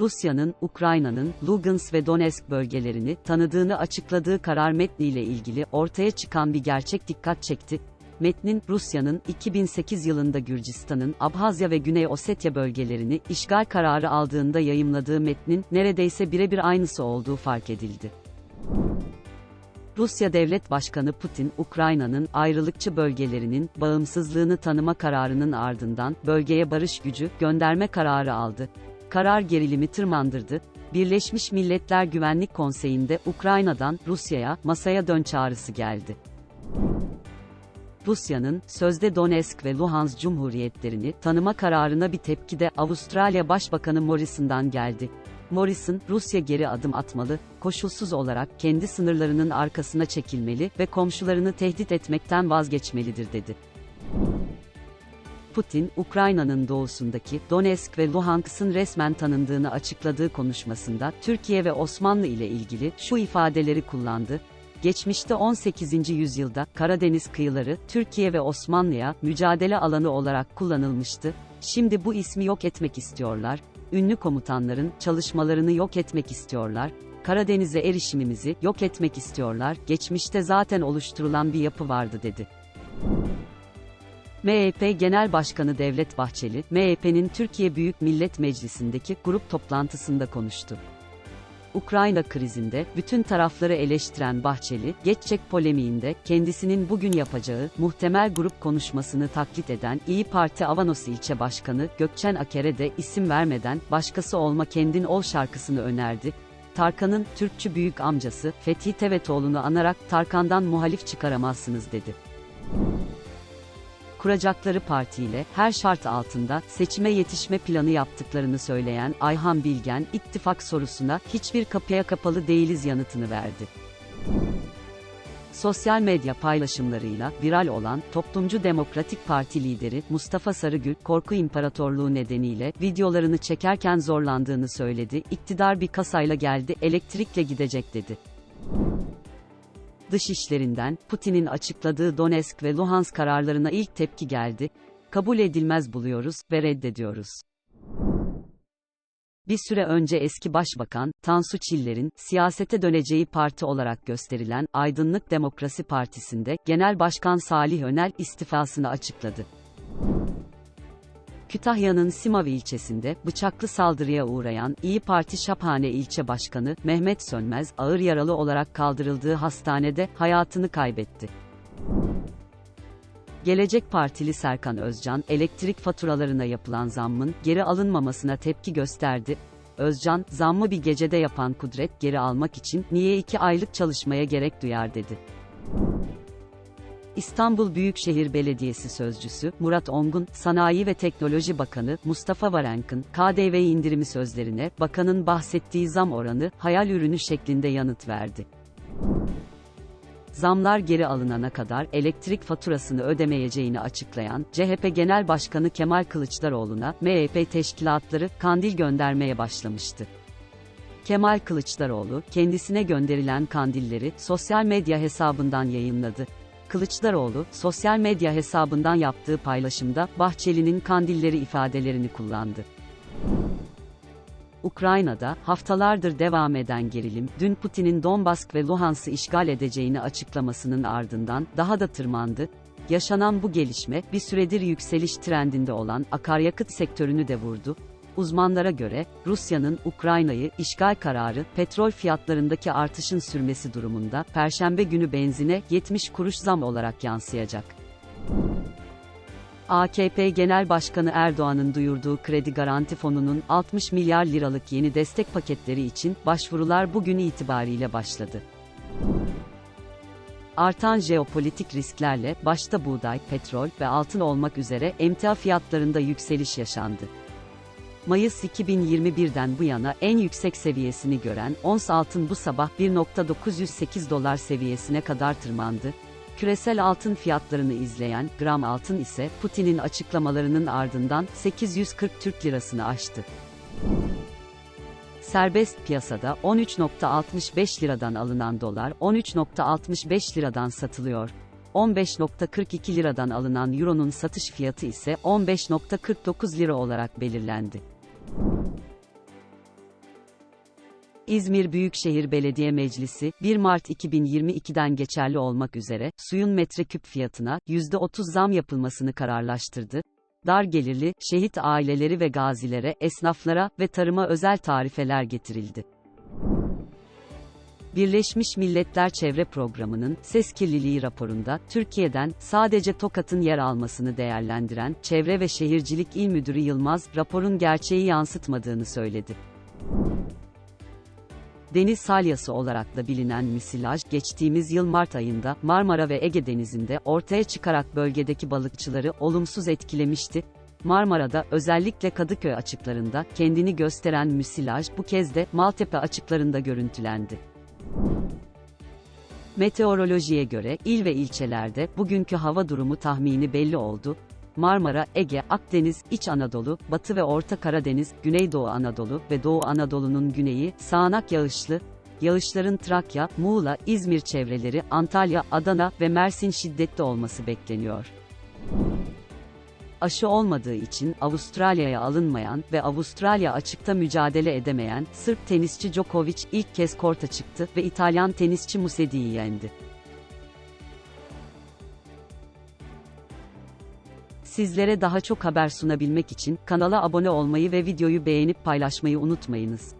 Rusya'nın, Ukrayna'nın, Lugansk ve Donetsk bölgelerini tanıdığını açıkladığı karar metniyle ilgili ortaya çıkan bir gerçek dikkat çekti. Metnin, Rusya'nın 2008 yılında Gürcistan'ın, Abhazya ve Güney Ossetya bölgelerini işgal kararı aldığında yayımladığı metnin neredeyse birebir aynısı olduğu fark edildi. Rusya Devlet Başkanı Putin, Ukrayna'nın ayrılıkçı bölgelerinin bağımsızlığını tanıma kararının ardından bölgeye barış gücü gönderme kararı aldı. Karar gerilimi tırmandırdı. Birleşmiş Milletler Güvenlik Konseyi'nde Ukrayna'dan Rusya'ya masaya dön çağrısı geldi. Rusya'nın sözde Donetsk ve Luhansk cumhuriyetlerini tanıma kararına bir tepki de Avustralya Başbakanı Morrison'dan geldi. Morrison, Rusya geri adım atmalı, koşulsuz olarak kendi sınırlarının arkasına çekilmeli ve komşularını tehdit etmekten vazgeçmelidir dedi. Putin, Ukrayna'nın doğusundaki Donetsk ve Luhansk'ın resmen tanındığını açıkladığı konuşmasında Türkiye ve Osmanlı ile ilgili şu ifadeleri kullandı. Geçmişte 18. yüzyılda Karadeniz kıyıları Türkiye ve Osmanlı'ya mücadele alanı olarak kullanılmıştı. Şimdi bu ismi yok etmek istiyorlar. Ünlü komutanların çalışmalarını yok etmek istiyorlar. Karadeniz'e erişimimizi yok etmek istiyorlar. Geçmişte zaten oluşturulan bir yapı vardı dedi. MHP Genel Başkanı Devlet Bahçeli, MHP'nin Türkiye Büyük Millet Meclisi'ndeki grup toplantısında konuştu. Ukrayna krizinde bütün tarafları eleştiren Bahçeli, geçecek polemiğinde kendisinin bugün yapacağı muhtemel grup konuşmasını taklit eden İyi Parti Avanos ilçe başkanı Gökçen Aker'e de isim vermeden başkası olma kendin ol şarkısını önerdi. Tarkan'ın Türkçü büyük amcası Fethi Tevetoğlu'nu anarak Tarkan'dan muhalif çıkaramazsınız dedi kuracakları partiyle her şart altında seçime yetişme planı yaptıklarını söyleyen Ayhan Bilgen, ittifak sorusuna hiçbir kapıya kapalı değiliz yanıtını verdi. Sosyal medya paylaşımlarıyla viral olan Toplumcu Demokratik Parti lideri Mustafa Sarıgül, korku imparatorluğu nedeniyle videolarını çekerken zorlandığını söyledi. İktidar bir kasayla geldi, elektrikle gidecek dedi. Dışişlerinden, Putin'in açıkladığı Donetsk ve Luhansk kararlarına ilk tepki geldi. Kabul edilmez buluyoruz ve reddediyoruz. Bir süre önce eski başbakan, Tansu Çiller'in, siyasete döneceği parti olarak gösterilen Aydınlık Demokrasi Partisi'nde, Genel Başkan Salih Önel istifasını açıkladı. Kütahya'nın Simav ilçesinde bıçaklı saldırıya uğrayan İyi Parti Şaphane ilçe başkanı Mehmet Sönmez ağır yaralı olarak kaldırıldığı hastanede hayatını kaybetti. Gelecek Partili Serkan Özcan, elektrik faturalarına yapılan zammın geri alınmamasına tepki gösterdi. Özcan, zammı bir gecede yapan Kudret geri almak için niye iki aylık çalışmaya gerek duyar dedi. İstanbul Büyükşehir Belediyesi Sözcüsü, Murat Ongun, Sanayi ve Teknoloji Bakanı, Mustafa Varank'ın, KDV indirimi sözlerine, bakanın bahsettiği zam oranı, hayal ürünü şeklinde yanıt verdi. Zamlar geri alınana kadar elektrik faturasını ödemeyeceğini açıklayan CHP Genel Başkanı Kemal Kılıçdaroğlu'na MHP teşkilatları kandil göndermeye başlamıştı. Kemal Kılıçdaroğlu kendisine gönderilen kandilleri sosyal medya hesabından yayınladı. Kılıçdaroğlu, sosyal medya hesabından yaptığı paylaşımda Bahçeli'nin kandilleri ifadelerini kullandı. Ukrayna'da haftalardır devam eden gerilim, dün Putin'in Donbask ve Luhansk'ı işgal edeceğini açıklamasının ardından daha da tırmandı. Yaşanan bu gelişme bir süredir yükseliş trendinde olan akaryakıt sektörünü de vurdu. Uzmanlara göre, Rusya'nın Ukrayna'yı işgal kararı, petrol fiyatlarındaki artışın sürmesi durumunda, Perşembe günü benzine 70 kuruş zam olarak yansıyacak. AKP Genel Başkanı Erdoğan'ın duyurduğu kredi garanti fonunun 60 milyar liralık yeni destek paketleri için başvurular bugün itibariyle başladı. Artan jeopolitik risklerle başta buğday, petrol ve altın olmak üzere emtia fiyatlarında yükseliş yaşandı. Mayıs 2021'den bu yana en yüksek seviyesini gören ons altın bu sabah 1.908 dolar seviyesine kadar tırmandı. Küresel altın fiyatlarını izleyen gram altın ise Putin'in açıklamalarının ardından 840 Türk lirasını aştı. Serbest piyasada 13.65 liradan alınan dolar 13.65 liradan satılıyor. 15.42 liradan alınan euronun satış fiyatı ise 15.49 lira olarak belirlendi. İzmir Büyükşehir Belediye Meclisi, 1 Mart 2022'den geçerli olmak üzere, suyun metreküp fiyatına %30 zam yapılmasını kararlaştırdı. Dar gelirli, şehit aileleri ve gazilere, esnaflara ve tarıma özel tarifeler getirildi. Birleşmiş Milletler Çevre Programı'nın ses kirliliği raporunda Türkiye'den sadece Tokat'ın yer almasını değerlendiren Çevre ve Şehircilik İl Müdürü Yılmaz, raporun gerçeği yansıtmadığını söyledi. Deniz salyası olarak da bilinen müsilaj, geçtiğimiz yıl Mart ayında Marmara ve Ege Denizi'nde ortaya çıkarak bölgedeki balıkçıları olumsuz etkilemişti. Marmara'da özellikle Kadıköy açıklarında kendini gösteren müsilaj bu kez de Maltepe açıklarında görüntülendi. Meteorolojiye göre il ve ilçelerde bugünkü hava durumu tahmini belli oldu. Marmara, Ege, Akdeniz, İç Anadolu, Batı ve Orta Karadeniz, Güneydoğu Anadolu ve Doğu Anadolu'nun güneyi sağanak yağışlı, yağışların Trakya, Muğla, İzmir çevreleri, Antalya, Adana ve Mersin şiddetli olması bekleniyor. Aşı olmadığı için Avustralya'ya alınmayan ve Avustralya açıkta mücadele edemeyen Sırp tenisçi Djokovic ilk kez korta çıktı ve İtalyan tenisçi Musedi'yi yendi. Sizlere daha çok haber sunabilmek için kanala abone olmayı ve videoyu beğenip paylaşmayı unutmayınız.